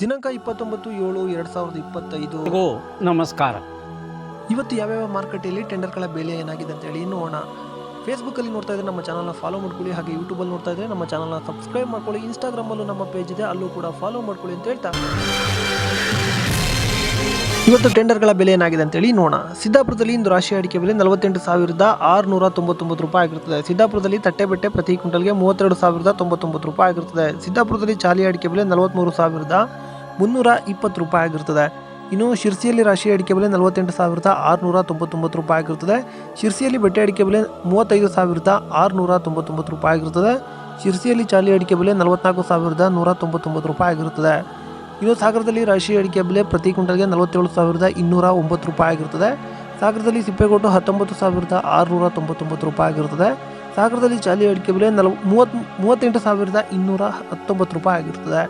ದಿನಾಂಕ ಇಪ್ಪತ್ತೊಂಬತ್ತು ಏಳು ಎರಡು ಸಾವಿರದ ಇಪ್ಪತ್ತೈದು. ನಮಸ್ಕಾರ. ಇವತ್ತು ಯಾವ್ಯಾವ ಮಾರುಕಟ್ಟೆಯಲ್ಲಿ ಟೆಂಡರ್ಗಳ ಬೆಲೆ ಏನಾಗಿದೆ ಅಂತ ಹೇಳಿ ನೋಡೋಣ. ಫೇಸ್ಬುಕ್ಕಲ್ಲಿ ನೋಡ್ತಾ ಇದ್ರೆ ನಮ್ಮ ಚಾನಲ್ನ ಫಾಲೋ ಮಾಡ್ಕೊಳ್ಳಿ ಹಾಗೆ ಯೂಟ್ಯೂಬಲ್ಲಿ ನೋಡ್ತಾ ಇದ್ರೆ ನಮ್ಮ ಚಾನಲ್ನ ಸಬ್ಸ್ಕ್ರೈಬ್ ಮಾಡ್ಕೊಳ್ಳಿ. ಇನ್ಸ್ಟಾಗ್ರಾಮಲ್ಲೂ ನಮ್ಮ ಪೇಜ್ ಇದೆ ಅಲ್ಲೂ ಕೂಡ ಫಾಲೋ ಮಾಡ್ಕೊಳ್ಳಿ ಅಂತ ಹೇಳ್ತಾ. ಇವತ್ತು ಟೆಂಡರ್ಗಳ ಬೆಲೆ ಏನಾಗಿದೆ ಅಂತೇಳಿ ನೋಡೋಣ. ಸಿದ್ದಾಪುರದಲ್ಲಿ ಇಂದು ರಾಶಿ ಅಡಿಕೆ ಬೆಲೆ ನಲವತ್ತೆಂಟು ಸಾವಿರದ ಆರುನೂರ ತೊಂಬತ್ತೊಂಬತ್ತು ರೂಪಾಯಿ ಆಗಿರುತ್ತದೆ. ಸಿದ್ದಾಪುರದಲ್ಲಿ ತಟ್ಟೆ ಬೆಟ್ಟೆ ಪ್ರತಿ ಕ್ವಿಂಟಲ್ಗೆ ಮೂವತ್ತೆರಡು ಸಾವಿರದ ತೊಂಬತ್ತೊಂಬತ್ತು ರೂಪಾಯಿ ಆಗಿರುತ್ತದೆ. ಸಿದ್ದಾಪುರದಲ್ಲಿ ಚಾಲಿ ಅಡಿಕೆ ಬೆಲೆ ನಲವತ್ತ್ಮೂರು ಸಾವಿರದ ಮುನ್ನೂರ ಇಪ್ಪತ್ತು ರೂಪಾಯಿ ಆಗಿರ್ತದೆ. ಇನ್ನು ಶಿರ್ಸಿಯಲ್ಲಿ ರಾಶಿ ಅಡಿಕೆ ಬೆಲೆ ನಲವತ್ತೆಂಟು ಸಾವಿರದ ಆರುನೂರ ತೊಂಬತ್ತೊಂಬತ್ತು ರೂಪಾಯಿ ಆಗಿರ್ತದೆ. ಶಿರ್ಸಿಯಲ್ಲಿ ಬೆಟ್ಟೆ ಅಡಿಕೆ ಬೆಲೆ ಮೂವತ್ತೈದು ಸಾವಿರದ ಆರುನೂರ ತೊಂಬತ್ತೊಂಬತ್ತು ರೂಪಾಯಿ ಆಗಿರ್ತದೆ. ಶಿರ್ಸಿಯಲ್ಲಿ ಚಾಲಿ ಅಡಿಕೆ ಬೆಲೆ ನಲವತ್ನಾಲ್ಕು ಸಾವಿರದ ನೂರ ತೊಂಬತ್ತೊಂಬತ್ತು ರೂಪಾಯಿ ಆಗಿರುತ್ತದೆ ಇನ್ನು ಸಾಗರದಲ್ಲಿ ರಾಶಿ ಅಡಿಕೆ ಬೆಲೆ ಪ್ರತಿ ಕ್ವಿಂಟಲ್ಗೆ ನಲವತ್ತೇಳು ಸಾವಿರದ ಇನ್ನೂರ ಒಂಬತ್ತು ರೂಪಾಯಿ ಆಗಿರುತ್ತದೆ ಸಾಗರದಲ್ಲಿ ಸಿಪ್ಪೆಗೋಟು ಹತ್ತೊಂಬತ್ತು ಸಾವಿರದ ಆರುನೂರ ತೊಂಬತ್ತೊಂಬತ್ತು ರೂಪಾಯಿ ಆಗಿರುತ್ತದೆ ಸಾಗರದಲ್ಲಿ ಚಾಲಿ ಅಡಿಕೆ ಬೆಲೆ ನಲವ ಮೂವತ್ತು ಮೂವತ್ತೆಂಟು ಸಾವಿರದ ಇನ್ನೂರ ಹತ್ತೊಂಬತ್ತು ರೂಪಾಯಿ ಆಗಿರುತ್ತದೆ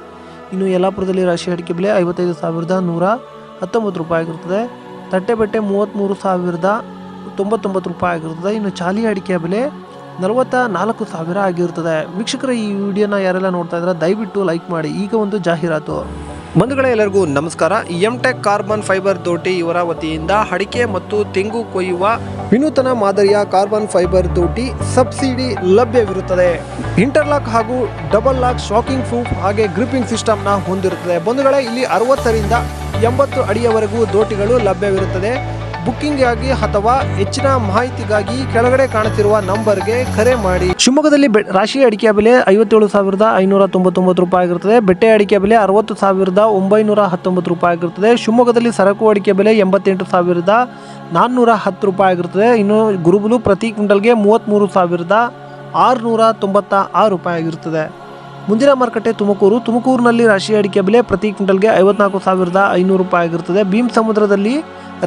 ಇನ್ನು ಯಲ್ಲಾಪುರದಲ್ಲಿ ರಾಶಿ ಅಡಿಕೆ ಬೆಲೆ ಐವತ್ತೈದು ಸಾವಿರದ ನೂರ ಹತ್ತೊಂಬತ್ತು ರೂಪಾಯಿ ಆಗಿರುತ್ತದೆ. ತಟ್ಟೆಬೆಟ್ಟೆ ಮೂವತ್ತ್ಮೂರು ಸಾವಿರದ ತೊಂಬತ್ತೊಂಬತ್ತು ರೂಪಾಯಿ ಆಗಿರುತ್ತದೆ. ಇನ್ನು ಚಾಲಿ ಅಡಿಕೆ ಬೆಲೆ ನಲವತ್ತ ನಾಲ್ಕು ಸಾವಿರ ಆಗಿರುತ್ತದೆ. ವೀಕ್ಷಕರ, ಈ ವಿಡಿಯೋನ ಯಾರೆಲ್ಲ ನೋಡ್ತಾ ಇದ್ದಾರೆ, ದಯವಿಟ್ಟು ಲೈಕ್ ಮಾಡಿ. ಈಗ ಒಂದು ಜಾಹೀರಾತು. ಬಂಧುಗಳೇ, ಎಲ್ಲರಿಗೂ ನಮಸ್ಕಾರ. ಎಂ ಟೆಕ್ ಕಾರ್ಬನ್ ಫೈಬರ್ ದೋಟಿ ಇವರ ವತಿಯಿಂದ ಅಡಿಕೆ ಮತ್ತು ತೆಂಗು ಕೊಯ್ಯುವ ವಿನೂತನ ಮಾದರಿಯ ಕಾರ್ಬನ್ ಫೈಬರ್ ದೋಟಿ ಸಬ್ಸಿಡಿ ಲಭ್ಯವಿರುತ್ತದೆ. ಇಂಟರ್ಲಾಕ್ ಹಾಗೂ ಡಬಲ್ ಲಾಕ್ ಶಾಕಿಂಗ್ ಪ್ರೂಫ್ ಹಾಗೆ ಗ್ರಿಪ್ಪಿಂಗ್ ಸಿಸ್ಟಮ್ನ ಹೊಂದಿರುತ್ತದೆ. ಬಂಧುಗಳೇ, ಇಲ್ಲಿ ಅರವತ್ತರಿಂದ ಎಂಬತ್ತು ಅಡಿಯವರೆಗೂ ದೋಟಿಗಳು ಲಭ್ಯವಿರುತ್ತದೆ. ಬುಕ್ಕಿಂಗ್ಗಾಗಿ ಅಥವಾ ಹೆಚ್ಚಿನ ಮಾಹಿತಿಗಾಗಿ ಕೆಳಗಡೆ ಕಾಣುತ್ತಿರುವ ನಂಬರ್ಗೆ ಕರೆ ಮಾಡಿ. ಶಿವಮೊಗ್ಗದಲ್ಲಿ ರಾಶಿ ಅಡಿಕೆ ಬೆಲೆ ಐವತ್ತೇಳು ಸಾವಿರದ ಐನೂರ ತೊಂಬತ್ತೊಂಬತ್ತು ರೂಪಾಯಿ ಆಗಿರುತ್ತದೆ. ಬೆಟ್ಟೆ ಅಡಿಕೆ ಬೆಲೆ ಅರವತ್ತು ಸಾವಿರದ ಒಂಬೈನೂರ ಹತ್ತೊಂಬತ್ತು ರೂಪಾಯಿ ಆಗಿರುತ್ತದೆ. ಶಿವಮೊಗ್ಗದಲ್ಲಿ ಸರಕು ಅಡಿಕೆ ಬೆಲೆ ಎಂಬತ್ತೆಂಟು ಸಾವಿರದ ನಾನ್ನೂರ ಹತ್ತು ರೂಪಾಯಿ ಆಗಿರುತ್ತದೆ. ಇನ್ನು ಗುರುಬುಲು ಪ್ರತಿ ಕ್ವಿಂಟಲ್ಗೆ ಮೂವತ್ತ್ಮೂರು ಸಾವಿರದ ಆರುನೂರ ತೊಂಬತ್ತ ಆರು ರೂಪಾಯಿ ಆಗಿರುತ್ತದೆ. ಮುಂದಿನ ಮಾರುಕಟ್ಟೆ ತುಮಕೂರು. ತುಮಕೂರಿನಲ್ಲಿ ರಾಶಿ ಅಡಿಕೆ ಬೆಲೆ ಪ್ರತಿ ಕ್ವಿಂಟಲ್ಗೆ ಐವತ್ನಾಲ್ಕು ಸಾವಿರದ ಐನೂರು ರೂಪಾಯಿ ಆಗಿರುತ್ತದೆ. ಭೀಮ್ ಸಮುದ್ರದಲ್ಲಿ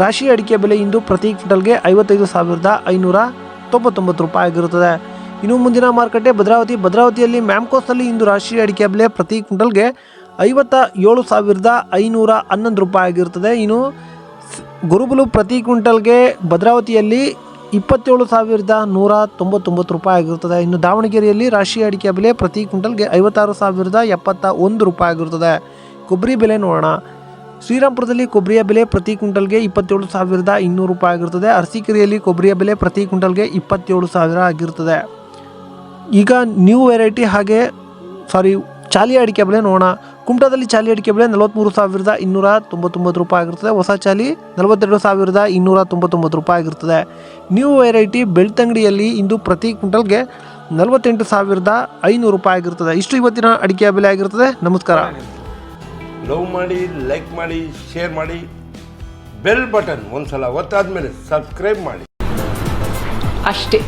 ರಾಶಿ ಅಡಿಕೆ ಬೆಲೆ ಇಂದು ಪ್ರತಿ ಕ್ವಿಂಟಲ್ಗೆ ಐವತ್ತೈದು ಸಾವಿರದ ಐನೂರ ತೊಂಬತ್ತೊಂಬತ್ತು ರೂಪಾಯಿ ಆಗಿರುತ್ತದೆ. ಇನ್ನು ಮುಂದಿನ ಮಾರುಕಟ್ಟೆ ಭದ್ರಾವತಿ. ಭದ್ರಾವತಿಯಲ್ಲಿ ಮ್ಯಾಮ್ಕೋಸ್ನಲ್ಲಿ ಇಂದು ರಾಶಿ ಅಡಿಕೆ ಬೆಲೆ ಪ್ರತಿ ಕ್ವಿಂಟಲ್ಗೆ ಐವತ್ತ ಏಳು ಸಾವಿರದ ಐನೂರ ಹನ್ನೊಂದು ರೂಪಾಯಿ ಆಗಿರುತ್ತದೆ. ಇನ್ನು ಗುರುಬಲು ಪ್ರತಿ ಕ್ವಿಂಟಲ್ಗೆ ಭದ್ರಾವತಿಯಲ್ಲಿ ಇಪ್ಪತ್ತೇಳು ಸಾವಿರದ ನೂರ ತೊಂಬತ್ತೊಂಬತ್ತು ರೂಪಾಯಿ ಆಗಿರುತ್ತದೆ. ಇನ್ನು ದಾವಣಗೆರೆಯಲ್ಲಿ ರಾಶಿ ಅಡಿಕೆ ಬೆಲೆ ಪ್ರತಿ ಕ್ವಿಂಟಲ್ಗೆ ಐವತ್ತಾರು ಸಾವಿರದ ಎಪ್ಪತ್ತ ಒಂದು ರೂಪಾಯಿ ಆಗಿರುತ್ತದೆ. ಕೊಬ್ಬರಿ ಬೆಲೆ ನೋಡೋಣ. ಶ್ರೀರಾಮ್ಪುರದಲ್ಲಿ ಕೊಬ್ಬರಿಯ ಬೆಲೆ ಪ್ರತಿ ಕ್ವಿಂಟಲ್ಗೆ ಇಪ್ಪತ್ತೇಳು ಸಾವಿರದ ಇನ್ನೂರು ರೂಪಾಯಿ ಆಗಿರುತ್ತದೆ. ಅರಸೀಕೆರೆಯಲ್ಲಿ ಕೊಬ್ಬರಿಯ ಬೆಲೆ ಪ್ರತಿ ಕ್ವಿಂಟಲ್ಗೆ ಇಪ್ಪತ್ತೇಳು ಸಾವಿರ ಆಗಿರುತ್ತದೆ. ಈಗ ನ್ಯೂ ವೆರೈಟಿ ಹಾಗೆ ಸಾರಿ ಚಾಲಿ ಅಡಿಕೆ ಬೆಲೆ ನೋಡೋಣ. ಕುಮಟಾದಲ್ಲಿ ಚಾಲಿ ಅಡಿಕೆ ಬೆಲೆ ನಲವತ್ತ್ಮೂರು ಸಾವಿರದ ಇನ್ನೂರ ತೊಂಬತ್ತೊಂಬತ್ತು ರೂಪಾಯಿ ಆಗಿರ್ತದೆ. ಹೊಸ ಚಾಲಿ ನಲವತ್ತೆರಡು ಸಾವಿರದ ಇನ್ನೂರ ತೊಂಬತ್ತೊಂಬತ್ತು ರೂಪಾಯಿ ಆಗಿರ್ತದೆ. ನ್ಯೂ ವೆರೈಟಿ ಬೆಳ್ತಂಗಡಿಯಲ್ಲಿ ಇಂದು ಪ್ರತಿ ಕ್ವಿಂಟಲ್ಗೆ ನಲವತ್ತೆಂಟು ಸಾವಿರದ ಐನೂರು ರೂಪಾಯಿ ಆಗಿರ್ತದೆ. ಇಷ್ಟು ಇವತ್ತಿನ ಅಡಿಕೆ ಬೆಲೆ ಆಗಿರ್ತದೆ. ನಮಸ್ಕಾರ. ಲವ್ ಮಾಡಿ ಲೈಕ್ ಮಾಡಿ ಶೇರ್ ಮಾಡಿ ಬೆಲ್ ಬಟನ್ ಒಂದ್ಸಲ ಒತ್ತಾದ್ಮೇಲೆ ಸಬ್ಸ್ಕ್ರೈಬ್ ಮಾಡಿ. ಅಷ್ಟೇ.